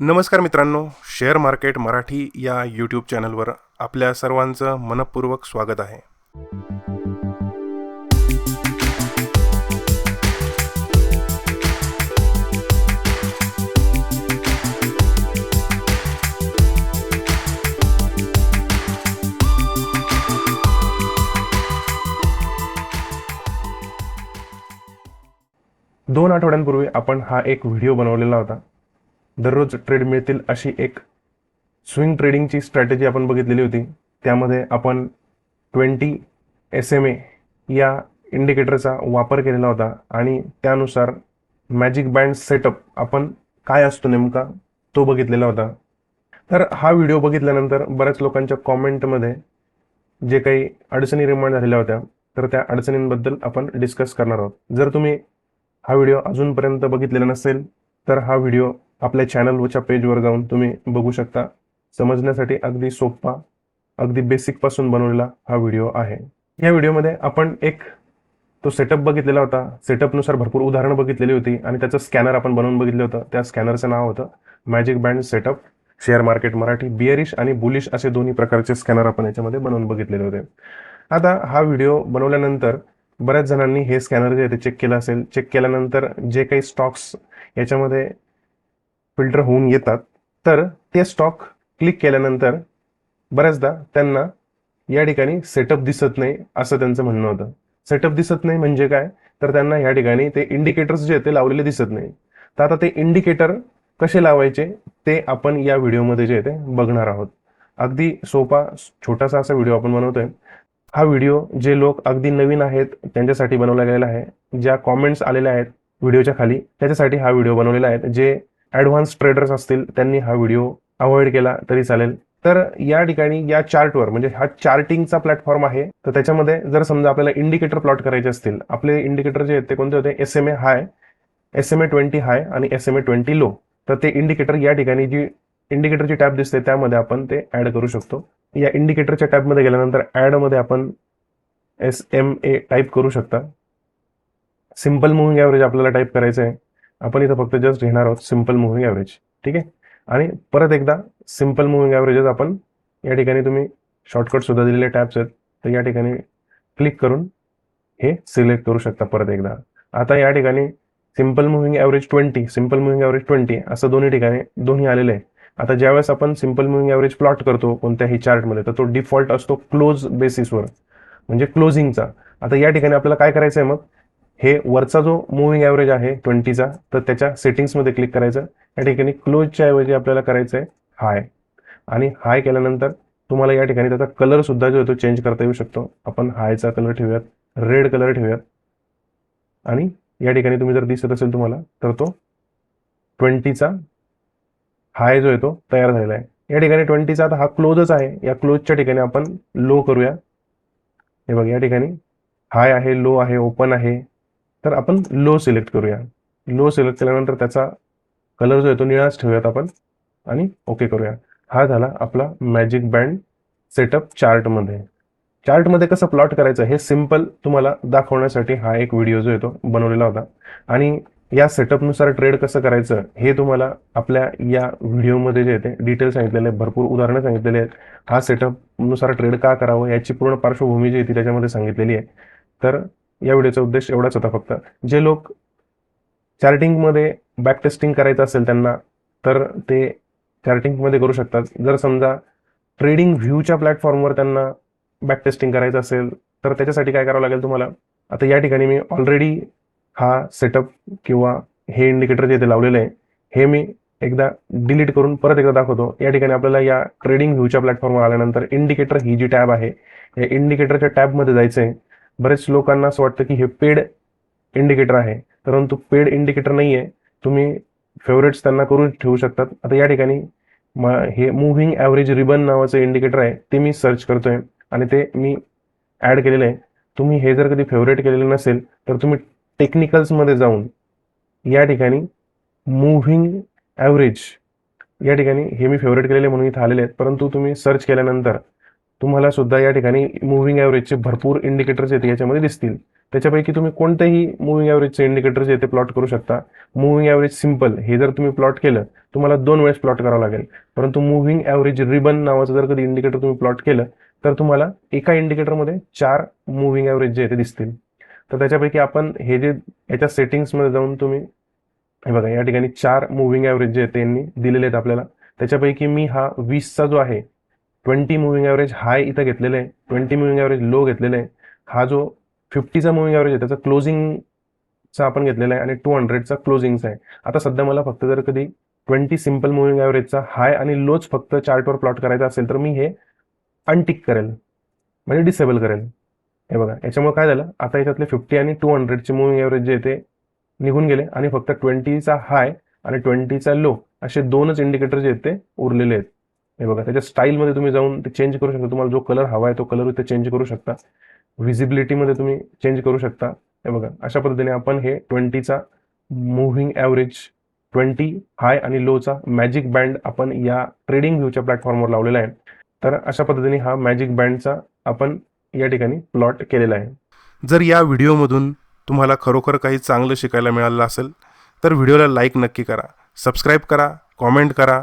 नमस्कार मित्रांनो share market Marathi या यूट्यूब चॅनलवर आपल्या सर्वांचं मनपूर्वक स्वागत आहे. दोन आठवड्यांपूर्वी आपण हा एक व्हिडिओ बनवलेला होता. दररोज ट्रेड मिळतील अशी एक स्विंग ट्रेडिंगची स्ट्रॅटेजी आपण बघितलेली होती. त्यामध्ये आपण ट्वेंटी एस एम ए या इंडिकेटरचा वापर केलेला होता आणि त्यानुसार मॅजिक बँड सेटअप आपण काय असतो नेमका तो बघितलेला होता. तर हा व्हिडिओ बघितल्यानंतर बऱ्याच लोकांच्या कॉमेंटमध्ये जे काही अडचणी निर्माण झालेल्या होत्या तर त्या अडचणींबद्दल आपण डिस्कस करणार आहोत. जर तुम्ही हा व्हिडिओ अजूनपर्यंत बघितलेला नसेल तर हा व्हिडिओ आपल्या चॅनलवरच्या पेजवर जाऊन तुम्ही बघू शकता. समजण्यासाठी अगदी सोपा अगदी बेसिकपासून बनवलेला हा व्हिडिओ आहे. या व्हिडिओमध्ये आपण एक तो सेटअप बघितलेला होता. सेटअपनुसार भरपूर उदाहरणं बघितलेली होती आणि त्याचं स्कॅनर आपण बनवून बघितलं होतं. त्या स्कॅनरचं नाव होतं magic band setup share market Marathi bearish आणि बुलिश असे दोन्ही प्रकारचे स्कॅनर आपण याच्यामध्ये बनवून बघितलेले होते. आता हा व्हिडिओ बनवल्यानंतर बऱ्याच जणांनी हे स्कॅनर जे आहे ते चेक केलं असेल. चेक केल्यानंतर जे काही स्टॉक्स याच्यामध्ये फिल्टर होऊन येतात. तर ते स्टॉक क्लिक केल्यानंतर बऱ्याचदा त्यांना या ठिकाणी सेटअप दिसत नाही असं त्यांचं म्हणणं होतं. सेटअप दिसत नाही म्हणजे काय? तर त्यांना या ठिकाणी ते इंडिकेटर्स जे ते लावलेले दिसत नाही. तर आता ते इंडिकेटर कसे लावायचे ते आपण या व्हिडिओमध्ये जे ते बघणार आहोत. अगदी सोपा छोटासा असा व्हिडिओ आपण बनवतोय. हा व्हिडिओ जे लोक अगदी नवीन आहेत त्यांच्यासाठी बनवला गेलेला आहे. ज्या कॉमेंट्स आलेल्या आहेत व्हिडिओच्या खाली त्याच्यासाठी हा व्हिडिओ बनवलेला आहे. जे ॲडव्हान्स ट्रेडर्स असतील त्यांनी हा व्हिडिओ अवॉइड केला तरी चालेल. तर या ठिकाणी या चार्टवर म्हणजे हा चार्टिंगचा प्लॅटफॉर्म आहे तर त्याच्यामध्ये जर समजा आपल्याला इंडिकेटर प्लॉट करायचे असतील आपले इंडिकेटर जे आहेत ते कोणते होते? S M A high S M A twenty high आणि S M A twenty low तर ते इंडिकेटर या ठिकाणी जी इंडिकेटरची टॅब दिसते त्यामध्ये आपण ते ऍड करू शकतो. या इंडिकेटरच्या टॅबमध्ये गेल्यानंतर ॲडमध्ये आपण एस एम ए टाईप करू शकता. सिंपल मुव्हिंग ॲव्हरेज आपल्याला टाईप करायचं आहे आपण इथं फक्त जस्ट घेणार आहोत सिंपल मुव्हिंग ॲव्हरेज ठीक आहे? आणि परत एकदा सिंपल मुव्हिंग ॲव्हरेजेस आपण या ठिकाणी तुम्ही शॉर्टकट सुद्धा दिलेले टॅब्स आहेत. तर या ठिकाणी क्लिक करून हे सिलेक्ट करू शकता परत एकदा. आता या ठिकाणी simple moving average twenty simple moving average twenty असं दोन्ही ठिकाणी दोन्ही आलेले आहे. आता ज्यावेळेस आपण सिंपल मुव्हिंग ॲव्हरेज प्लॉट करतो कोणत्याही चार्टमध्ये तर तो डिफॉल्ट असतो क्लोज बेसिसवर म्हणजे क्लोजिंगचा आता या ठिकाणी आपल्याला काय करायचं आहे मग? हे वरचा जो मुव्हिंग ॲव्हरेज आहे ट्वेंटीचा तर त्याच्या सेटिंग्समध्ये क्लिक करायचं. या ठिकाणी क्लोजच्या ऐवजी आपल्याला करायचं आहे हाय आणि हाय केल्यानंतर तुम्हाला या ठिकाणी त्याचा कलरसुद्धा जो आहे तो चेंज करता येऊ शकतो. आपण हायचा कलर ठेवूयात रेड कलर ठेवूयात. आणि या ठिकाणी तुम्ही जर दिसत असेल तुम्हाला तर तो ट्वेंटीचा हाय जो आहे तो तयार झालेला आहे. या ठिकाणी ट्वेंटीचा आता हा क्लोजच आहे. या क्लोजच्या ठिकाणी आपण लो करूया. हे बघ या ठिकाणी हाय आहे लो आहे ओपन आहे. तर आपण लो सिलेक्ट करूया. लो सिलेक्ट केल्यानंतर त्याचा कलर जो आहे तो निळाच ठेवूयात आपण आणि ओके करूया. हा झाला आपला मॅजिक बँड सेटअप चार्टमध्ये चार्टमध्ये कसं प्लॉट करायचं हे सिंपल तुम्हाला दाखवण्यासाठी हा एक व्हिडिओ जो येतो बनवलेला होता. आणि या सेटअपनुसार ट्रेड कसं करायचं हे तुम्हाला आपल्या या व्हिडिओमध्ये जे येते डिटेल सांगितलेले आहेत भरपूर उदाहरणं सांगितलेली आहेत. हा सेटअपनुसार ट्रेड का करावं याची पूर्ण पार्श्वभूमी जी आहे ती त्याच्यामध्ये सांगितलेली आहे. तर या व्हिडिओचा उद्देश एवढाच होता फक्त. जे लोक चार्टिंगमध्ये बॅक टेस्टिंग करायचं असेल त्यांना तर ते चार्टिंगमध्ये करू शकतात. जर समजा ट्रेडिंग व्ह्यूच्या प्लॅटफॉर्मवर त्यांना बॅक टेस्टिंग करायचं असेल तर त्याच्यासाठी काय करावं लागेल तुम्हाला? आता या ठिकाणी मी ऑलरेडी हा सेटअप किंवा हे इंडिकेटर जे ते लावलेलं आहे हे मी एकदा डिलीट करून परत एकदा दाखवतो. या ठिकाणी आपल्याला या ट्रेडिंग व्ह्यूच्या प्लॅटफॉर्मवर आल्यानंतर इंडिकेटर ही जी टॅब आहे या इंडिकेटरच्या टॅबमध्ये जायचं आहे बरेच लोकांना असं वाटतं की हे पेड इंडिकेटर आहे. परंतु पेड इंडिकेटर नाही आहे तुम्ही फेवरेट्स त्यांना करून ठेवू शकतात. आता या ठिकाणी हे मुव्हिंग ॲव्हरेज रिबन नावाचं इंडिकेटर आहे ते मी सर्च करतोय आणि ते मी ॲड केलेलं आहे. तुम्ही हे जर कधी फेवरेट केलेलं नसेल तर तुम्ही टेक्निकल्समध्ये जाऊन या ठिकाणी मुव्हिंग ॲव्हरेज या ठिकाणी हे मी फेवरेट केलेले म्हणून इथं आलेले आहेत. परंतु तुम्ही सर्च केल्यानंतर तुम्हाला सुद्धा या ठिकाणी मुव्हिंग ॲव्हरेजचे भरपूर इंडिकेटर्स येते याच्यामध्ये दिसतील. त्याच्यापैकी तुम्ही कोणतेही मुव्हिंग ॲव्हरेजचे इंडिकेटर्स येते प्लॉट करू शकता. मुव्हिंग ॲव्हरेज सिंपल हे जर तुम्ही प्लॉट केलं तुम्हाला दोन वेळेस प्लॉट करावं लागेल. परंतु मुव्हिंग ॲव्हरेज रिबन नावाचं जर कधी इंडिकेटर तुम्ही प्लॉट केलं तर तुम्हाला एका इंडिकेटरमध्ये चार मुव्हिंग ॲव्हरेज जे येते दिसतील. तर त्याच्यापैकी आपण हे जे याच्या सेटिंग्समध्ये जाऊन तुम्ही हे बघा या ठिकाणी चार मुव्हिंग ॲव्हरेज जे आहेत त्यांनी दिलेले आहेत आपल्याला. त्याच्यापैकी मी हा वीसचा जो आहे ट्वेंटी मुव्हिंग ॲव्हरेज हाय इथं घेतलेलं आहे. ट्वेंटी मुव्हिंग ॲव्हरेज लो घेतलेला आहे. हा जो फिफ्टीचा मुव्हिंग ॲव्हरेज आहे त्याचा क्लोजिंगचा आपण घेतलेला आहे आणि टू हंड्रेडचा क्लोजिंगचा आहे. आता सध्या मला फक्त जर कधी ट्वेंटी सिंपल मुव्हिंग ॲव्हरेजचा हाय आणि लोच फक्त चार्टवर प्लॉट करायचा असेल तर मी हे अनटिक करेल. म्हणजे डिसेबल करेल. हे बघा याच्यामुळे काय झालं? आता याच्यातले फिफ्टी आणि टू हंड्रेडचे मुव्हिंग ॲव्हरेज जे ते निघून गेले आणि फक्त ट्वेंटीचा हाय आणि ट्वेंटीचा लो असे दोनच इंडिकेटर जे आहेत ते उरलेले आहेत. हे बघा त्याच्या स्टाईलमध्ये तुम्ही जाऊन ते चेंज करू शकता. तुम्हाला जो कलर हवा आहे तो कलर इथे चेंज करू शकता. व्हिजिबिलिटीमध्ये तुम्ही चेंज करू शकता. हे बघा अशा पद्धतीने आपण हे ट्वेंटीचा मुव्हिंग ॲव्हरेज ट्वेंटी हाय आणि लोचा मॅजिक बँड आपण या ट्रेडिंग व्ह्यूच्या प्लॅटफॉर्मवर लावलेला आहे. तर अशा पद्धतीने हा मॅजिक बँडचा आपण या ठिकाणी प्लॉट केलेला आहे. जर या व्हिडिओमधून तुम्हाला खरोखर काही चांगलं शिकायला मिळालं असेल तर व्हिडिओला लाईक नक्की करा. सबस्क्राईब करा कॉमेंट करा.